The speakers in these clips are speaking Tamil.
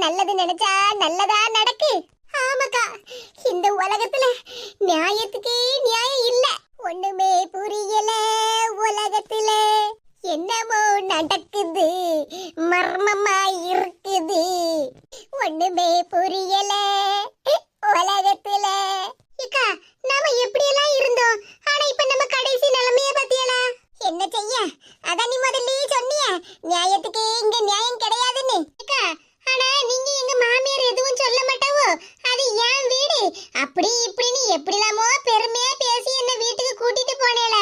நல்லது நினைச்சா நல்லதா நடக்கு? ஆமாக்கா இந்த உலகத்துல நியாயத்துக்கு நியாயம் இல்ல. ஒண்ணுமே புரியல உலகத்துல. என்னமோ நடக்குது மர்மமா இருக்குது. ஒண்ணுமே புரியல உலகத்துல. இக்கா நாம எப்படி எல்லாம் இருந்தோம்? ஆனா இப்ப நம்ம கடைசி நிலைமைய பத்தியலா? என்ன செய்ய? அதான் நீ சொன்னிய நியாயத்துக்கு இங்க நியாயம் கிடையாதுன்னு அக்கா ஆனா நீங்க எங்க மாமியார் எதுவும் சொல்ல மாட்டாவோ அது ஏன் வீடு அப்படி இப்படின்னு எப்படிலாமோ பெருமையா பேசி என்ன வீட்டுக்கு கூட்டிட்டு போனேல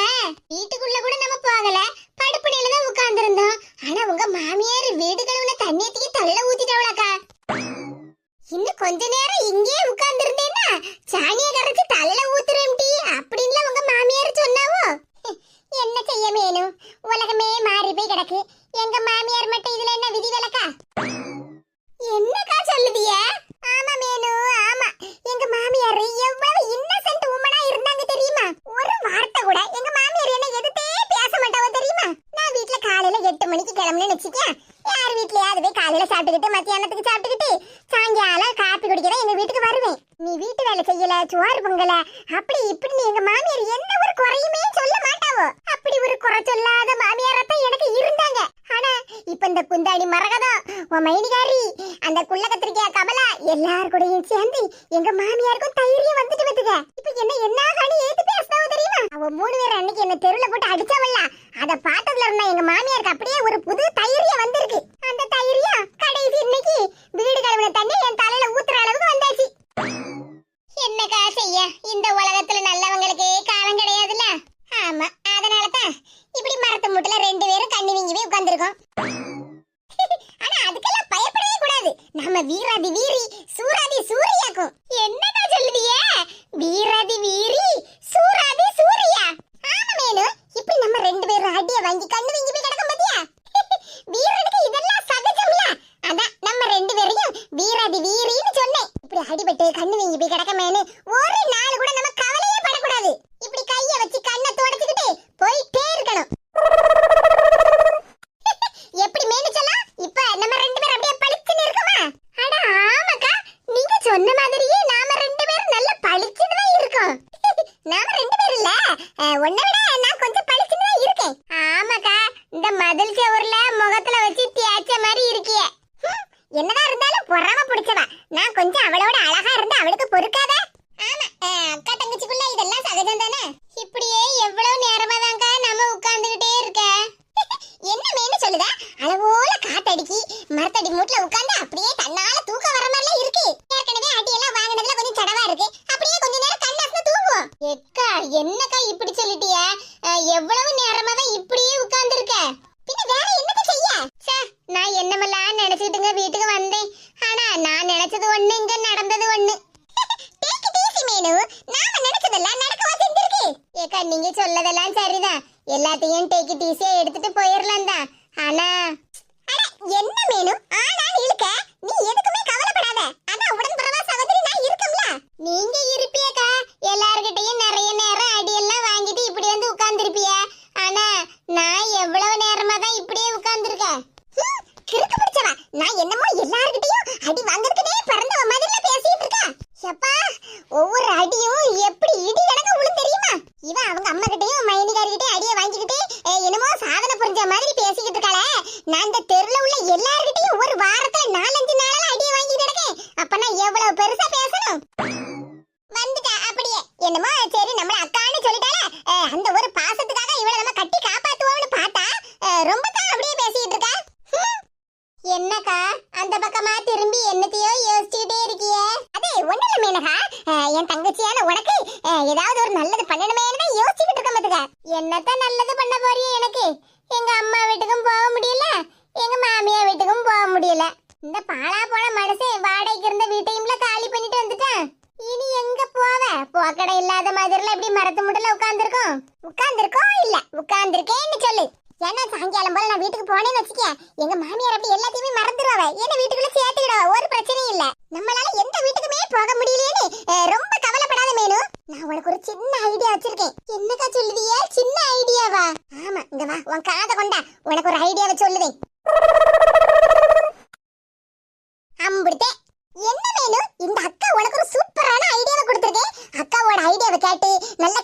வீட்டுக்குள்ள கூட நம்ம போகல படுப்பனையில தான் உட்கார்ந்திருந்தோம் ஆனா உங்க மாமியார் வீடு கழுவுன தண்ணியத்துக்கு தள்ள ஊத்திட்டாவளாக்கா இன்னும் கொஞ்ச நேரம் இங்கேயே உட்கார்ந்திருந்தேன்னா சாணிய கரைச்சு தலையில ஊத்துறேன் டீ அப்படின்னு உங்க மாமியார் சொன்னாவோ மேனு உலகமே மாறி போய் கிடக்கு எங்க மாமியார் மட்டும் இதுல என்ன விதி விளக்கா என்னக்கா சொல்லுதிய ஆமா மேனு ஆமா எங்க மாமியார் எவ்வளவு இன்னசென்ட் உமனா இருந்தாங்க தெரியுமா ஒரு வார்த்தை கூட எங்க மாமியார் என்ன எதுத்தே பேச மாட்டாவோ தெரியுமா நான் வீட்ல காலையில எட்டு மணிக்கு கிளம்புனேன்னு வச்சுக்க யார் வீட்லயாவது போய் காலையில சாப்பிட்டுக்கிட்டு மத்தியானத்துக்கு சாப்பிட்டுக்கிட்டு சாயங்காலம் காப்பி குடிக்கிற எங்க வீட்டுக்கு வருவேன் நீ வீட்டு வேலை செய்யல சோறு பொங்கல அப்படி இப்படி எங்க மாமியார் எந்த ஒரு குறையுமே சொல்ல மாட்டாவோ அப்படி ஒரு குறை சொல்லாத மாமியாரத்தான் எனக்கு இருந்தாங்க ஆனா இப்ப இந்த குந்தாணி மரகதம் உன் மைனிகாரி. அந்த குள்ள கத்திரிக்கா கமலா எல்லார் கூடயும் சேர்ந்து எங்க மாமியாருக்கும் தைரியம் வந்துட்டு வந்துக இப்ப என்ன என்ன கணி ஏத்து பேசினவ தெரியுமா? அவ மூணு பேர் அன்னைக்கு என்ன தெருல போட்டு அடிச்சவல்ல? அத பார்த்ததுல இருந்தா எங்க மாமியாருக்கு அப்படியே ஒரு புது தைரியம் வந்திருக்கு. அந்த தைரியம் கடைசி இன்னைக்கு வீடு கழுவின தண்ணி என் தலையில ஊத்துற அளவுக்கு வந்தாச்சு. என்னக்கா செய்ய? இந்த உலகத்துல நல்லவங்களுக்கு காலம் கிடையாதுல்ல? ஆமா அதனால தான் இப்படி மரத்து மூட்டுல ரெண்டு பேரும் கண்ணி வீங்கி உட்காந்துருக்கோம் பயப்படவே நம்ம வீராதி வீரி சூராதி சூரியாக்கும். என்னடா சொல்லுதிய? வீராதி வீரி சூராதி சூரியா? ஆமா மேனு இப்படி நம்ம ரெண்டு பேரும் அடிய வாங்கி கண்ணு வீங்கி போய் கிடக்கும் பாத்தியா? வீரனுக்கு இதெல்லாம் சகஜம்ல. அதான் நம்ம ரெண்டு பேரையும் வீராதி வீரின்னு சொன்னேன். இப்படி அடிபட்டு கண்ணு வீங்கி போய் கிடக்கமேனு ஒரு நாள் கூட நம்ம கவலையே படக்கூடாது இப்படி கைய வச்சு கண்ணை தொடச்சுக்கிட்டு போயிட்டே இருக்கணும் எப்படி மேனிச்சலாம் இப்ப நம்ம ரெண்டு பேரும் அப்படியே பளிச்சுன்னு இருக்கோமா அட ஆமாக்கா நீங்க சொன்ன மாதிரியே நாம ரெண்டு பேரும் நல்ல பளிச்சுன்னு தான் இருக்கோம் நாம ரெண்டு பேரும் இல்ல அஹ், உன்னை விட நான் கொஞ்சம் பளிச்சுன்னு தான் இருக்கேன் ஆமாக்கா இந்த மதில் செவர்ல முகத்துல வச்சு தேய்ச்ச மாதிரி இருக்கியே ஹம், என்னதான் இருந்தாலும் பொறாம பிடிச்சவா. நான் கொஞ்சம் அவளோட அழகா இருந்து அவளுக்கு பொறுக்காத ஆமா அஹ், அக்கா தங்கச்சிக்குள்ள இதெல்லாம் சகஜம் தானே இப்படியே எவ்வளவு நேரமா தாங்க நம்ம உட்கார்ந்துகிட்டே இருக்க என்ன மேனு சொல்லுத அளவோல காத்தடிக்கி மரத்தடி மூட்ல உட்கார்ந்து அப்படியே தன்னால தூக்கம் வர மாதிரிலாம் இருக்கு ஏற்கனவே அடி எல்லாம் வாங்கினதுல கொஞ்சம் சடவா இருக்கு அப்படியே கொஞ்ச நேரம் கண்ணாசன தூங்குவோம் எக்கா என்னக்கா இப்படி சொல்லிட்டிய அஹ், எவ்வளவு நேரமா தான் இப்படியே உட்கார்ந்து இருக்க பின்ன வேற என்னத்த செய்ய ச்சே, நான் என்னமெல்லாம் நினைச்சிட்டுங்க வீட்டுக்கு வந்தேன் ஆனா நான் நினைச்சது ஒண்ணு இங்க நடந்தது ஒண்ணு Take it easy, மீனு. நாம நினைச்சதெல்லாம் நடக்கவா செஞ்சிருக்கு? ஏக்கா, நீங்க சொல்லதெல்லாம் சரிதான் எல்லாத்தையும் ஈஸியா எடுத்துட்டு போயிடலாம் தான் ஆனா என்ன மேனு? ஆனா இழுக்க? நீ எதுக்குமே கவலைப்படாத. அதான் உடன் உடன்பிறவா சகோதரி நான் இருக்கும்ல. நீங்க இருப்பியக்கா. எல்லார்கிட்டயும் நிறைய நேரம் அடியெல்லாம் வாங்கிட்டு இப்படி வந்து உட்கார்ந்துருப்பிய. ஆனா நான் எவ்வளவு நேரமா தான் இப்படியே உட்கார்ந்துருக்கேன்? கிறுக்கு பிடிச்சவா? நான் என்னமோ எல்லார்கிட்டயும் அடி வாங்குறதுக்குனே பிறந்தவ மாதிரில பேசிட்டு இருக்கேன். எப்பா ஒவ்வொரு அடியும் எப்படி எப்படி மரத்து முட்டல உட்கார்ந்துருக்கோம்? உட்கார்ந்துருக்கோம் இல்ல? உட்கார்ந்துருக்கேன்னு சொல்லு. ஏன்னா சாயங்காலம் போல நான் வீட்டுக்கு போனேன்னு வச்சுக்க எங்க மாமியார் அப்படி எல்லாத்தையுமே மறந்துடுவாவ என்ன வீட்டுக்குள்ள சேர்த்துக்கிடுவா? ஒரு பிரச்சனையும் இல்ல. நம்மளால எந்த வீட்டுக்குமே போக முடியலையேன்னு ரொம்ப கவலைப்படாத மேனு. நான் உனக்கு ஒரு சின்ன ஐடியா வச்சிருக்கேன். என்னக்கா சொல்லுவிய சின்ன ஐடியாவா ஆமா இந்த வா. உன் காதை கொண்டா. உனக்கு ஒரு ஐடியாவை சொல்லுவேன் அம்பிடுத்தே. என்ன மேனு? இந்த அக்கா உனக்கு ஒரு சூப்பரான ஐடியா நல்ல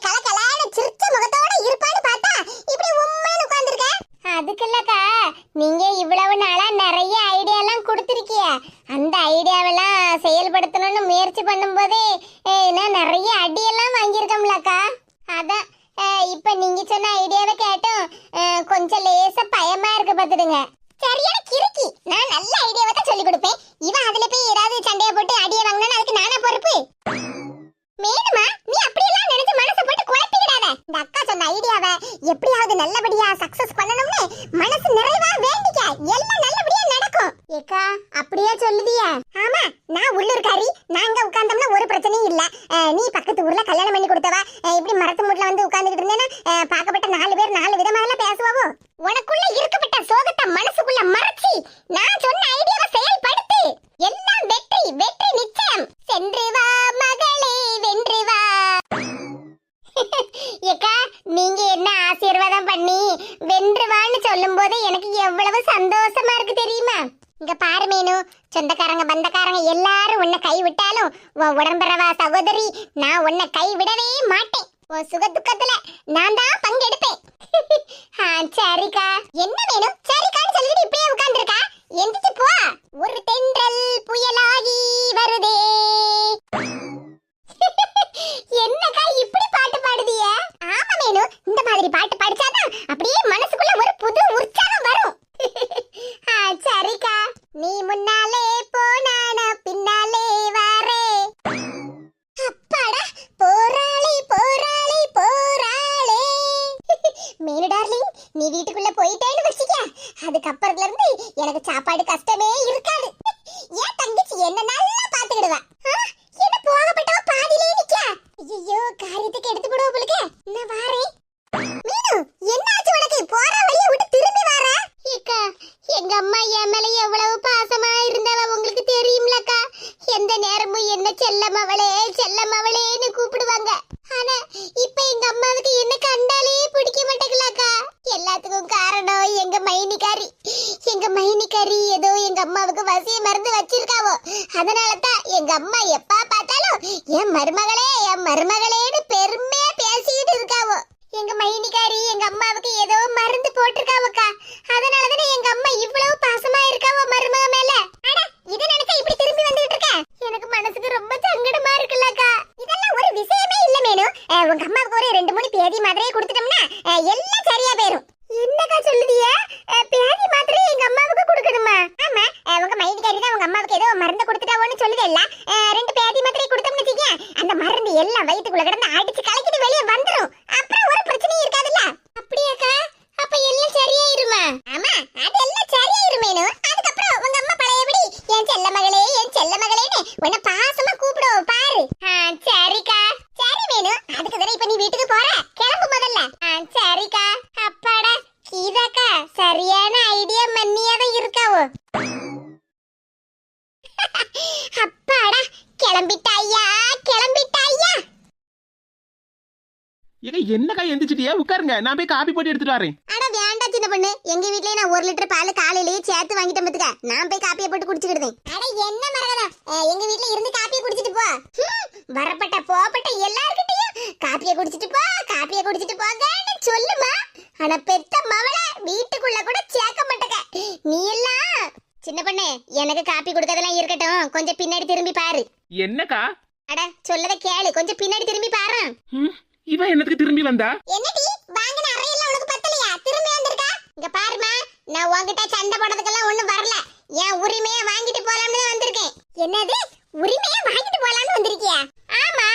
பந்தக்காரங்க எல்லாரும் உன்னை கை விட்டாலும் உன் உடம்பரவா சகோதரி நான் உன்னை கை விடவே மாட்டேன். உன் சுக துக்கத்துல நான் தான் நீ வீட்டுக்குள்ள போயிட்டேன்னு வச்சுக்க. அதுக்கப்புறத்துல இருந்து எனக்கு சாப்பாடு கஷ்டமே இருக்காது. ஏன் தங்கச்சி என்ன நல்லா பாத்துக்கிடுவா. என்ன போகப்பட்டவ பாதியிலே நிக்க. ஐயோ காரியத்துக்கு எடுத்து நான் வாரேன். மீனு உனக்கு? போற வழிய விட்டு திரும்பி ஏக்கா எங்க அம்மா என் மேல எவ்வளவு பாசமா இருந்தவ உங்களுக்கு தெரியும்லக்கா? எந்த நேரமும் என்ன செல்லமவளே செல்லமவளேன்னு கூப்பிடுவாங்க. ஆனா இப்ப எங்க அம்மாவுக்கு என்ன கண்ணு பிடிக்க மாட்டேங்கலக்கா எல்லாத்துக்கும் காரணம் எங்க மைனிக்காரி எங்க மைனிக்காரி ஏதோ எங்க அம்மாவுக்கு மருந்து வச்சிருக்காவோ? அதனால தான் எங்க அம்மா எப்ப பார்த்தாலும் என் மருமகளே என் மருமகளேன்னு பெருமையா பேசிக்கிட்டு இருக்காவோ? எங்க மைனிக்காரி எங்க அம்மாவுக்கு ஏதோ மருந்து போட்டிருக்காவக்கா. அதனால தானே எங்க அம்மா இவ்வளவு பாசமா இருக்காவோ மருமக மேல? அட இது நினைச்சா இப்படி திரும்பி வந்துட்டு இருக்க? எனக்கு மனசுக்கு ரொம்ப சங்கடமா இருக்குல்லக்கா. இதெல்லாம் ஒரு விஷயமே இல்ல மேனு. உங்க அம்மாவுக்கு ஒரு ரெண்டு மூணு பேதி மாதிரியே கொடுத்துட்டோம்னா எல்லாம் சரியா போயிரும் என்னக்கா சொல்லுதிய பேதி மாத்திரை எங்க அம்மாவுக்கு கொடுக்கணுமா ஆமா அஹ், உங்க மைனிக்காரி தான் உங்க அம்மாவுக்கு ஏதோ மருந்து கொடுத்துட்டாவோன்னு சொல்லுதல்ல அஹ், ரெண்டு பேதி மாத்திரை கொடுத்தோம்னு வச்சுக்க அந்த மருந்து எல்லாம் வயித்துக்குள்ள கிடந்து அடிச்சு கலக்கிட்டு வெளியே வந்துரும் அப்புறம் ஒரு பிரச்சனையும் இருக்காதுல்ல அப்படியாக்கா அப்ப எல்லாம் சரியாயிருமா ஆமா அதெல்லாம் சரியாயிருமேனு அதுக்கப்புறம் உங்க அம்மா பழையபடி என் செல்ல மகளே என் செல்ல மகளேன்னு உன்னை பாசமா கூப்பிடுவோம் பாரு ஆ, சரிக்கா சரி வேணு அதுக்கு தானே இப்ப நீ வீட்டுக்கு போற கிளம்பு முதல்ல ஆ, சரிக்கா அப்பாடா கீதாக்கா சரியான ஐடியா மண்ணியாதான் இருக்காவோ அப்பாடா கிளம்பிட்டாயா கிளம்பிட்டாயா ஏங்க எந்திரிச்சிட்டியா உட்காருங்க. நான் போய் காபி போட்டு எடுத்துட்டு வரேன். அட வேண்டாம் சின்ன பொண்ணு. எங்க வீட்லயே நான் ஒரு லிட்டர் பால் காலையிலேயே சேர்த்து வாங்கிட்டேன் பத்துக்க. நான் போய் காப்பியை போட்டு குடிச்சுக்கிடுதேன். அட என்ன மரகதா எங்க வீட்ல இருந்து காப்பியை குடிச்சிட்டு போ. வரப்பட்ட போப்பட்ட எல்லார்கிட்டயும் காப்பியை குடிச்சிட்டு போ காப்பியை குடிச்சிட்டு போங்கன்னு சொல்லுமா. ஆனா பெத்த மவள வீட்டுக்குள்ள கூட சேர்க்க மாட்டேங்க. நீ எல்லாம் சின்ன பொண்ணு எனக்கு காப்பி கொடுக்கறதெல்லாம் இருக்கட்டும். கொஞ்சம் பின்னாடி திரும்பி பாரு. என்னக்கா? அட சொல்லத கேளு. கொஞ்சம் பின்னாடி திரும்பி பாரு. இவன் என்னத்துக்கு திரும்பி வந்தா? என்னடி? வாங்கின அறையெல்லாம் உனக்கு பத்தலையா? திரும்பி வந்திருக்கா? இங்க பாருமா நான் உன்கிட்ட சண்டை போடுறதுக்கெல்லாம் ஒண்ணும் வரல. என் உரிமையை வாங்கிட்டு போலாம்னு தான் வந்திருக்கேன். என்னது? உரிமையை வாங்கிட்டு போலாம்னு வந்திருக்கியா ஆமா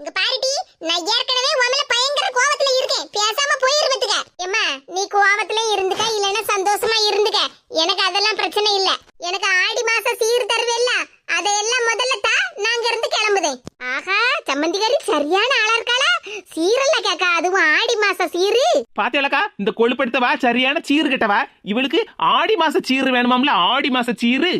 இங்க பாருடி நான் ஏற்கனவே உன் மேல பயங்கர கோவத்துல இருக்கேன் பேசாம போயிருவதுக்க ஏம்மா நீ கோவத்துல இருந்துக்க இல்லைன்னா சந்தோஷமா இருந்துக்க எனக்கு அதெல்லாம் பிரச்சனை இல்ல எனக்கு ஆடி மாச சீர் தருவேல்ல அதையெல்லாம் முதல்ல தா நாங்க இருந்து கிளம்புதேன் ஆஹா சம்மந்திகாரி சரியான ஆளா இருக்காளா சீரல்ல கேக்கா அதுவும் ஆடி மாச சீரு பாத்தியாலக்கா? இந்த கொழுப்படுத்தவா? சரியான சீர் கட்டவா? இவளுக்கு ஆடி மாச சீர் வேணுமாம்ல? ஆடி மாச சீரு.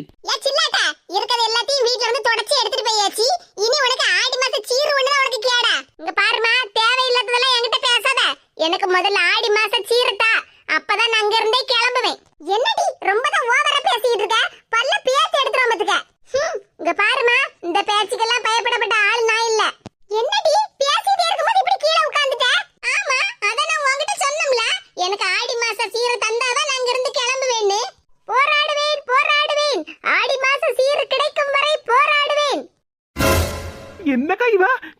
இருக்கிறது எல்லாத்தையும் வீட்ல இருந்து தொடச்சி எடுத்துட்டு போயாச்சு இனி உனக்கு ஆடி மாச சீர் ஒண்ணுதான் உனக்கு கேடா. இங்க பாருமா தேவையில்லாததெல்லாம் என்கிட்ட பேசாத. எனக்கு முதல்ல ஆடி மாச சீருட்டா அப்பதான் நான் அங்க இருந்தே கிளம்புவேன். என்னடி ரொம்ப தான் ஓவரா பேசிட்டு இருக்க? பல்ல பேசி எடுத்துட்டு வந்துக்க இங்க பாருமா இந்த பேச்சுக்கெல்லாம் பயப்படப்பட்ட ஆள் நான் இல்ல. என்னடி பேசிட்டே இருக்கும்போது இப்படி கீழே உட்கார்ந்து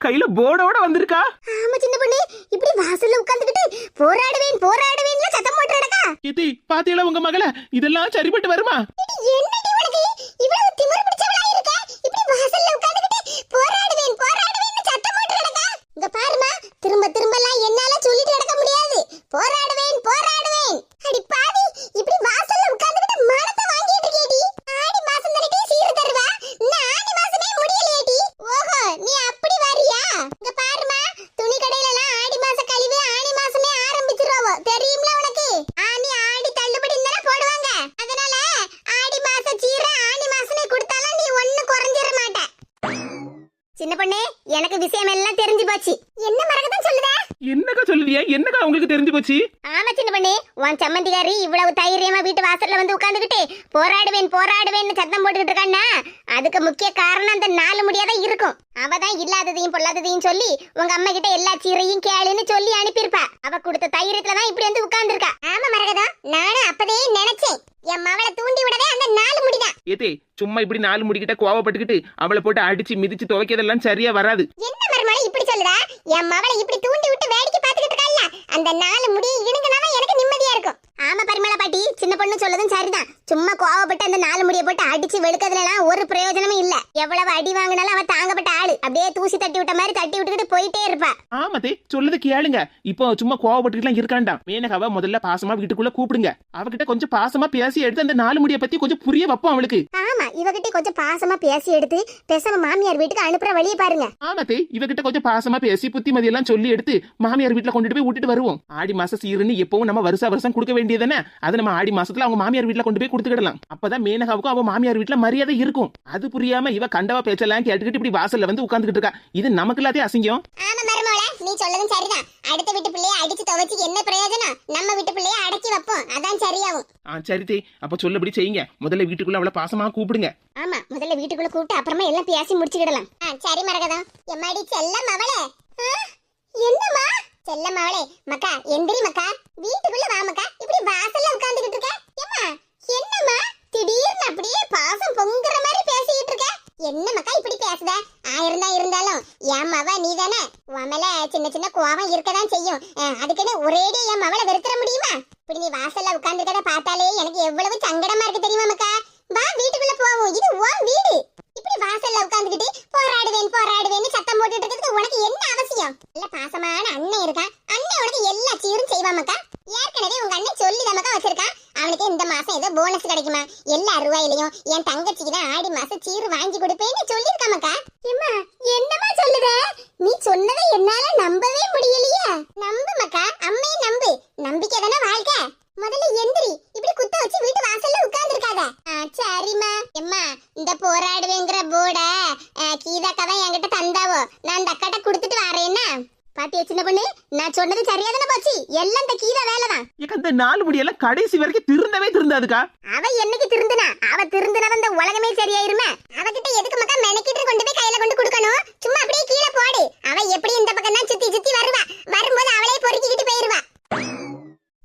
கையில போர்டோட வந்திருக்கா? ஆமா சின்ன பொண்ணு இப்படி வாசல்ல உட்கார்ந்துகிட்டு போராடுவேன் போராடுவேன்ல சத்தம் போட்டு நடக்கா? ஏத்தி பாத்தியல உங்க மகள? இதெல்லாம் சரிப்பட்டு வருமா என்னடி உனக்கு இவ்வளவு திமிரு பிடிச்சவளா இருக்க இப்படி வாசல்ல உட்கார்ந்துகிட்டு போராடுவேன் போராடுவேன்னு சத்தம் போட்டு நடக்கா இங்க பாருமா திரும்ப திரும்பலாம் என்னால சொல்லிட்டு நடக்க முடியாது போராடுவேன் போராடுவேன் அடி பாவி இப்படி வாசல்ல உட்கார்ந்துகிட்டு மானத்தை வாங்கிட்டு இருக்கேடி ஆடி மாசம் தானே சீர் தருவா இன்னும் ஆடி மாசமே முடியலையேடி ஓஹோ நீ அப்படி வரியா இங்க பாருமா துணி கடையில எல்லாம் ஆடி மாச கழிவு ஆணி மாசமே ஆரம்பிச்சிருவாவோ தெரியும்ல உனக்கு ஆனி ஆடி தள்ளுபடி தானே போடுவாங்க அதனால ஆடி மாச சீர ஆனி மாசமே கொடுத்தாலும் நீ ஒண்ணு குறைஞ்சிட மாட்ட சின்ன பொண்ணு எனக்கு விஷயம் எல்லாம் தெரிஞ்சு போச்சு. என்ன மறக்கதான் சொல்லுத? என்னக்கா சொல்லுதியா? என்னக்கா உங்களுக்கு தெரிஞ்சு போச்சு? ஆமா சின்ன பொண்ணு. உன் சம்மந்திகாரி இவ்வளவு தைரியமா வீட்டு வாசல்ல வந்து உட்கார்ந்துகிட்டு போராடுவேன் போராடுவேன்னு சத்தம் போட்டுக்கிட்டு இருக்கான்னா அதுக்கு முக்கிய காரணம் அந்த நாலு முடியாதான் இருக்கும். அவ தான் இல்லாததையும் பொல்லாததையும் சொல்லி உங்க அம்மா கிட்ட எல்லா சீரையும் கேளுன்னு சொல்லி அனுப்பியிருப்பா. அவ கொடுத்த தைரியத்துல தான் இப்படி வந்து உட்கார்ந்துருக்கா. ஆமா மரகதம் நானும் அப்பதே நினைச்சேன். என் மவளை தூண்டி விடவே அந்த நாலு முடிதான். ஏத்தே சும்மா இப்படி நாலு முடிக்கிட்ட கோவப்பட்டுக்கிட்டு அவளை போட்டு அடிச்சு மிதிச்சு துவைக்கிறதெல்லாம் சரியா வராது. என்ன சொல்லுதா என் மவளை இப்படி தூண்டி விட்டு வேடிக்கை பார்த்துக்கிட்டு இருக்கல்ல அந்த நாலு முடி இடுங்கனாதான் எனக்கு ஆமா பரிமளா பாட்டி சின்ன பொண்ணு சொல்லதும் சரிதான். சும்மா கோவப்பட்டு அந்த நாலு முடியை போட்டு அடிச்சு வெளுக்கிறதுலாம் ஒரு பிரயோஜனமும் இல்ல. எவ்வளவு அடி வாங்கினாலும் அவ தாங்கப்பட்ட ஆளு. அப்படியே தூசி தட்டி விட்ட மாதிரி தட்டி விட்டுக்கிட்டு போயிட்டே இருப்பா. ஆமாத்தே சொல்லது கேளுங்க. இப்போ சும்மா கோவப்பட்டுக்கிட்டுலாம் இருக்காண்டாம் மேனகாவை முதல்ல பாசமா வீட்டுக்குள்ள கூப்பிடுங்க. அவகிட்ட கொஞ்சம் பாசமா பேசி எடுத்து அந்த நாலு முடிய பத்தி கொஞ்சம் புரிய வைப்போம் அவளுக்கு. ஆமா இவகிட்ட கொஞ்சம் பாசமா பேசி எடுத்து பேசாம மாமியார் வீட்டுக்கு அனுப்புற வழியை பாருங்க. ஆமாத்தே இவகிட்ட கொஞ்சம் பாசமா பேசி புத்திமதி எல்லாம் சொல்லி எடுத்து மாமியார் வீட்டுல கொண்டுட்டு போய் விட்டுட்டு வருவோம். ஆடி மாசம் சீருன்னு எப்பவும் நம்ம வருஷா வருஷம் கொடுக்க வேண்டியதானே அதை நம்ம ஆடி மாசத்துல அவங்க மாமியார் வீட்டுல கொண்டு போய் கொடுத்துக்கிடலாம். அப்பதான் மேனகாவுக்கும் அவ மாமியார் வீட்டுல மரியாதை இருக்கும். அது புரியாம இவ கண்டவா பேச்செல்லாம் கேட்டுக்கிட்டு இப்படி வாசல்ல வந்து உட்கார்ந்துகிட்டு இருக்கா. இது நமக்கு எல்லாத்தையும் அசிங்கம். ஆமா மருமோள நீ சொல்லதும் சரிதான். அடுத்த வீட்டு பிள்ளைய அடிச்சு துவைச்சு என்ன பிரயோஜனம்? நம்ம வீட்டு பிள்ளைய அடக்கி வைப்போம். அதான் சரியாகும். ஆ சரித்தே அப்ப சொல்லபடி செய்யுங்க. முதல்ல வீட்டுக்குள்ள அவளை பாசமா கூப்பிடுங்க. ஆமா முதல்ல வீட்டுக்குள்ள கூப்பிட்டு அப்புறமா எல்லாம் பேசி முடிச்சுக்கிடலாம். சரி மரகதம். எம்மாடி செல்லம் அவளே. என்னம்மா? செல்லம் அவளே. மக்கா எந்திரி மக்கா. வீட்டுக்குள்ள வா மக்கா. இப்படி வாசல்ல உட்கார்ந்துகிட்டு இருக்க? ஏமா என்னம்மா? திடீர்னு அப்படியே பாசம் பொங்குற மாதிரி பேசிக்கிட்டு இருக்க? என்னமாக்கா இப்படி பேசுத? ஆயிரம் இருந்தாலும் என் மவ நீ தானே உமல சின்ன சின்ன கோவம் இருக்கதான் செய்யும். அதுக்குன்னு ஒரேடியே என் மவளை வெறுத்துற முடியுமா? இப்படி நீ வாசல்ல உட்கார்ந்துருக்கத பார்த்தாலே எனக்கு எவ்வளவு சங்கடமா இருக்கு தெரியுமா மக்கா வா வீட்டுக்குள்ள போவோம் இது உன் வீடு இப்படி வாசல்ல உட்கார்ந்துகிட்டு போராடுவேன் போராடுவேன்னு சத்தம் போட்டுட்டு இருக்கிறதுக்கு உனக்கு என்ன அவசியம் இல்ல பாசமான அண்ணன் இருக்கான் அண்ணன் உனக்கு எல்லா சீரும் செய்வாமக்கா ஏற்கனவே உங்க அண்ணன் சொல்லி நமக்கா வச்சிருக்கான் அவனுக்கு இந்த மாசம் ஏதோ போனஸ் கிடைக்குமா எல்லா ரூபாயிலையும் என் தங்கச்சிக்கு தான் ஆடி மாசம் சீரு வாங்கி கொடுப்பேன்னு சொல்லிருக்காமக்கா எம்மா என்னமா சொல்லுத நீ சொன்னதை என்னால நம்பவே முடியலையே நம்பு மக்கா அம்மையை நம்பு நம்பிக்கை தானே வாழ்க்கை? முதல்ல எந்திரி. இப்படி குத்த வச்சு வீட்டு வாசல்ல உட்கார்ந்துருக்காத. சரிம்மா. எம்மா இந்த போராடுவேங்கிற போர்ட கீதாக்கா தான் என்கிட்ட தந்தாவோ. நான் அந்த அக்காட்ட கொடுத்துட்டு வரேன்னா பாத்தியா சின்ன பொண்ணு? நான் சொன்னது சரியா தானே போச்சு? எல்லாம் இந்த கீதா வேலைதான். ஏக்கா இந்த நாலு முடியெல்லாம் கடைசி வரைக்கும் திருந்தவே திருந்தாதுக்கா. அவ என்னைக்கு திருந்துனா? அவ திருந்துனா இந்த உலகமே சரியாயிருமே. அவகிட்ட எதுக்கு மக்கா மெனக்கிட்டு கொண்டு போய் கையில கொண்டு கொடுக்கணும் சும்மா அப்படியே கீழே போடு அவ எப்படி இந்த பக்கம் தான் சுத்தி சுத்தி வருவா வரும்போது அவளே பொறுக்கிக்கிட்டு போயிருவா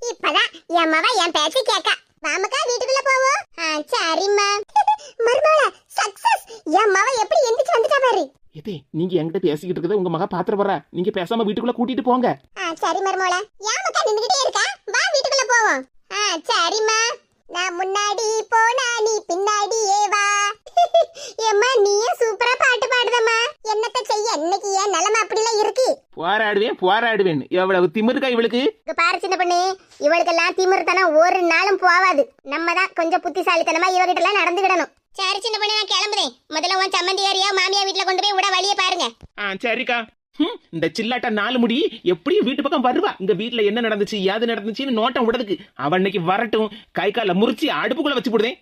இப்பதான் என் பேச்சு கேக்கா வாமக்கா வீட்டுக்குள்ள போவோம் ஆ, சரிம்மா. மருமகள சக்சஸ் என் மவ எப்படி எந்திரிச்சு வந்துட்டா பாரு. ஏதே நீங்க என்கிட்ட பேசிக்கிட்டு இருக்கிறத உங்க மகா பாத்திர வர்றா நீங்க பேசாம வீட்டுக்குள்ள கூட்டிட்டு போங்க. ஆ சரி மருமகள. ஏன் மக்கா நின்னுகிட்டே இருக்கா? வா வீட்டுக்குள்ள போவோம். ஆ சரிம்மா. நான் முன்னாடி போனா நீ பின்னாடியே வா. ஏம்மா நீயும் சூப்பரா பாட்டு பாடுதம்மா. என்னத்த செய்ய இன்னைக்கு ஏன் நிலைமை அப்படிலாம் இருக்கு? போராடுவேன் போராடுவேன். எவ்வளவு திமிருக்கா இவளுக்கு? இங்க பாரு சின்ன பொண்ணு. இவளுக்கெல்லாம் திமிர்த்தனம் ஒரு நாளும் போவாது. நம்ம தான் கொஞ்சம் புத்திசாலித்தனமா இவகிட்ட எல்லாம் நடந்துக்கிடணும். சரி சின்ன பொண்ணு நான் கிளம்புறேன். முதல்ல உன் சம்மந்தியாரியா மாமியா வீட்டுல கொண்டு போய் விட வழியை பாருங்க. ஆ சரிக்கா. இந்த சில்லாட்ட நாலு முடி எப்படியும் வீட்டு பக்கம் வருவா. இங்க வீட்டுல என்ன நடந்துச்சு ஏது நடந்துச்சுன்னு நோட்டம் விடுறதுக்கு அவன் இன்னைக்கு வரட்டும் கை கால முறிச்சு அடுப்புக்குள்ள வச்சு போடுதேன்.